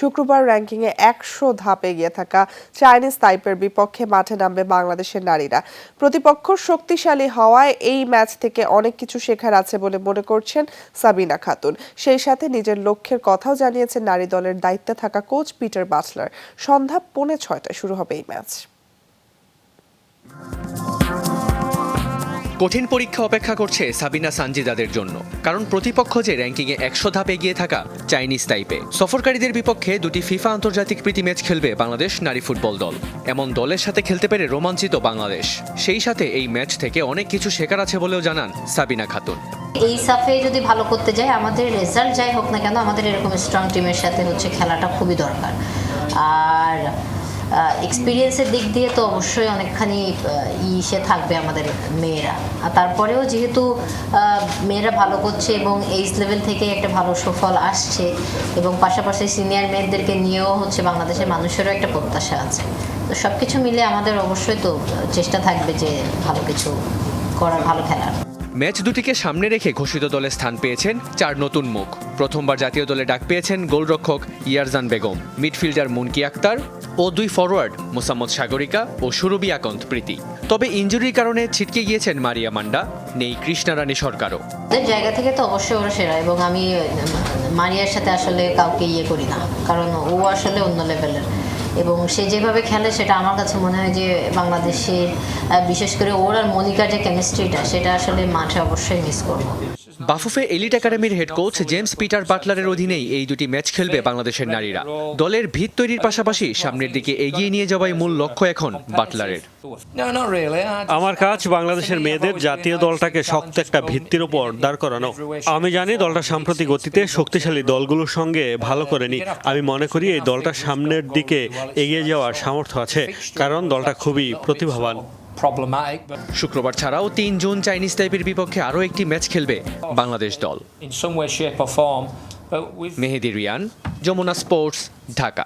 শুক্রবার র্যাঙ্কিংয়ে একশো ধাপে গিয়ে থাকা চাইনিজ তাইপের বিপক্ষে মাঠে নামবে বাংলাদেশের নারীরা। প্রতিপক্ষ শক্তিশালী হওয়ায় এই ম্যাচ থেকে অনেক কিছু শেখার আছে বলে মনে করছেন সাবিনা খাতুন। সেই সাথে নিজের লক্ষ্যের কথাও জানিয়েছেন নারী দলের দায়িত্বে থাকা কোচ পিটার বাটলার। সন্ধ্যা পৌনে ছয়টায় শুরু হবে এই ম্যাচ। কঠিন পরীক্ষা অপেক্ষা করছে সাবিনা সানজিদাদের জন্য, কারণ প্রতিপক্ষ যে র্যাঙ্কিংয়ে একশো ধাপ এগিয়ে থাকা চাইনিজ টাইপে সফরকারীদের বিপক্ষে দুটি ফিফা আন্তর্জাতিক প্রীতি ম্যাচ খেলবে বাংলাদেশ নারী ফুটবল দল। এমন দলের সাথে খেলতে পেরে রোমাঞ্চিত বাংলাদেশ। সেই সাথে এই ম্যাচ থেকে অনেক কিছু শেখার আছে বলেও জানান সাবিনা খাতুন। এই সাফে যদি ভালো করতে যাই আমাদের রেজাল্ট যাই হোক না কেন, আমাদের এরকম স্ট্রং টিমের সাথে হচ্ছে খেলাটা খুবই দরকার। আর এক্সপিরিয়েন্সের দিক দিয়ে তো অবশ্যই অনেকখানি ইসে থাকবে আমাদের মেয়েরা। আর তারপরেও যেহেতু মেয়েরা ভালো করছে এবং এইজ লেভেল থেকে একটা ভালো সুফল আসছে এবং পাশাপাশি সিনিয়র মেয়েদেরকে নিয়েও হচ্ছে বাংলাদেশের মানুষেরও একটা প্রত্যাশা আছে। তো সব কিছু মিলে আমাদের অবশ্যই তো চেষ্টা থাকবে যে ভালো কিছু করার, ভালো খেলার। ম্যাচ দুটিকে সামনে রেখে ঘোষিত দলে স্থান পেয়েছেন চার নতুন মুখ। প্রথমবার জাতীয় দলে ডাক পেয়েছেন গোলরক্ষক ইয়ারজান বেগম, মিডফিল্ডার মুনকি আক্তার ও দুই ফরওয়ার্ড মোসাম্মদ সাগরিকা ও সুরবি আকন্ত প্রীতি। তবে ইঞ্জুরির কারণে ছিটকে গিয়েছেন মারিয়া মান্ডা, নেই কৃষ্ণারানী সরকারও। ওদের জায়গা থেকে তো অবশ্যই ওরা সেরা এবং আমি মারিয়ার সাথে আসলে কাউকে ইয়ে করি না, কারণ ও আসলে অন্য লেভেলের এবং সে যেভাবে খেলে সেটা আমার কাছে মনে হয় যে বাংলাদেশের বিশেষ করে ওর আর মনিকার যে কেমিস্ট্রিটা সেটা আসলে মাঠে অবশ্যই মিস করব। বাফুফে এলিট একাডেমির হেড কোচ জেমস পিটার বাটলারের অধীনেই এই দুটি ম্যাচ খেলবে বাংলাদেশের নারীরা। দলের ভিত তৈরির পাশাপাশি সামনের দিকে এগিয়ে নিয়ে যাওয়াই মূল লক্ষ্য এখন বাটলারের আমার কাজ বাংলাদেশের মেয়েদের জাতীয় দলটাকে শক্ত একটা ভিত্তির উপর দাঁড় করানো। আমি জানি দলটা সাম্প্রতিক গতিতে শক্তিশালী দলগুলোর সঙ্গে ভালো করেনি। আমি মনে করি এই দলটা সামনের দিকে এগিয়ে যাওয়ার সামর্থ্য আছে কারণ দলটা খুবই প্রতিভাবান। শুক্রবার ছাড়াও তিন জুন চাইনিজ টাইপের বিপক্ষে আরও একটি ম্যাচ খেলবে বাংলাদেশ দল। মেহেদি রিয়ান যমুনা স্পোর্টস ঢাকা।